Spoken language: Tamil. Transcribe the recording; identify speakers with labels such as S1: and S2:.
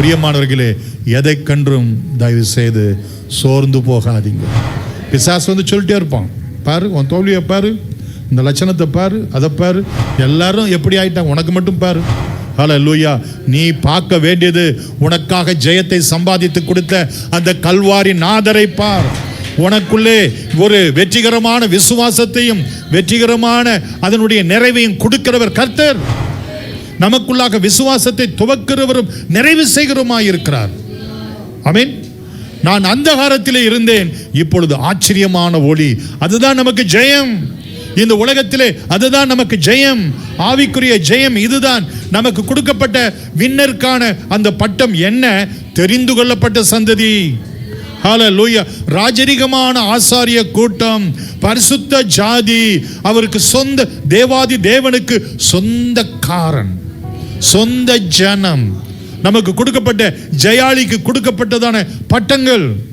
S1: பிரியமானவர்களே எதை கன்றும் தயவு செய்து சோர்ந்து போகாதீங்க. பிசாஸ் வந்து சொல்லிட்டே இருப்பான். பாரு உன் தோல்வியை பாரு இந்த லட்சணத்தை பாரு அதை பாரு. எல்லாரும் எப்படி ஆயிட்டாங்க? உனக்கு மட்டும் பாரு. ஹalleluya. நீ பார்க்க வேண்டியது உனக்காக ஜெயத்தை சம்பாதித்து கொடுத்த அந்த கல்வாரி நாதரை பார். உனக்குள்ளே ஒரு வெற்றிகரமான விசுவாசத்தையும் வெற்றிகரமான அதனுடைய நிறைவையும் கொடுக்கிறவர் கர்த்தர். நமக்குள்ளாக விசுவாசத்தை துவக்கிறவரும் நிறைவு செய்கிறவருமாய் இருக்கிறார். ஆமென். நான் அந்தகாரத்தில் இருந்தேன் இப்பொழுது ஆச்சரியமான ஒளி. அதுதான் நமக்கு ஜெயம். இந்த உலகத்திலே அதுதான் நமக்கு ஜெயம். ஆவிக்குரிய ஜெயம் இதுதான். நமக்கு கொடுக்கப்பட்ட வின்னருக்கான அந்த பட்டம் என்ன? தெரிந்து கொள்ளப்பட்ட சந்ததி. ராஜரிகமான ஆசாரிய கூட்டம். பரிசுத்த ஜாதி. அவருக்கு சொந்த தேவாதி தேவனுக்கு சொந்தக்காரன். சொந்த ஜனம். நமக்கு கொடுக்கப்பட்ட ஜெயாளிக்கு கொடுக்கப்பட்டதான பட்டங்கள்.